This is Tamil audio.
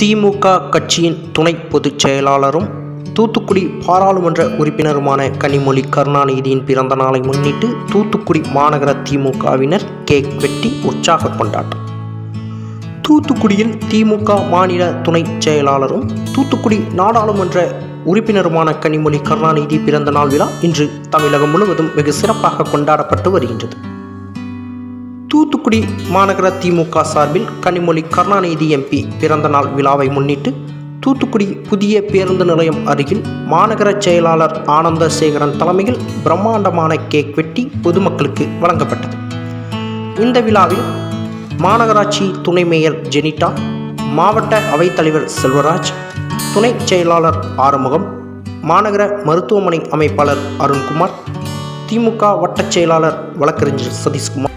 திமுக கட்சியின் துணை பொதுச் செயலாளரும் தூத்துக்குடி பாராளுமன்ற உறுப்பினருமான கனிமொழி கருணாநிதியின் பிறந்த நாளை முன்னிட்டு தூத்துக்குடி மாநகர திமுகவினர் கேக் வெட்டி உற்சாக கொண்டாட்டம். தூத்துக்குடியில் திமுக மாநில துணை செயலாளரும் தூத்துக்குடி நாடாளுமன்ற உறுப்பினருமான கனிமொழி கருணாநிதி பிறந்த நாள் விழா இன்று தமிழகம் முழுவதும் வெகு சிறப்பாக கொண்டாடப்பட்டு வருகின்றது. தூத்துக்குடி மாநகர திமுக சார்பில் கனிமொழி கருணாநிதி எம்பி பிறந்த நாள் விழாவை முன்னிட்டு தூத்துக்குடி புதிய பேருந்து நிலையம் அருகில் மாநகர செயலாளர் ஆனந்த சேகரன் தலைமையில் பிரம்மாண்டமான கேக் வெட்டி பொதுமக்களுக்கு வழங்கப்பட்டது. இந்த விழாவில் மாநகராட்சி துணை மேயர் ஜெனிட்டா மாவட்ட அவைத்தலைவர் செல்வராஜ் துணை செயலாளர் ஆறுமுகம் மாநகர மருத்துவமனை அமைப்பாளர் அருண்குமார் திமுக வட்டச் செயலாளர் வழக்கறிஞர் சதீஷ்குமார்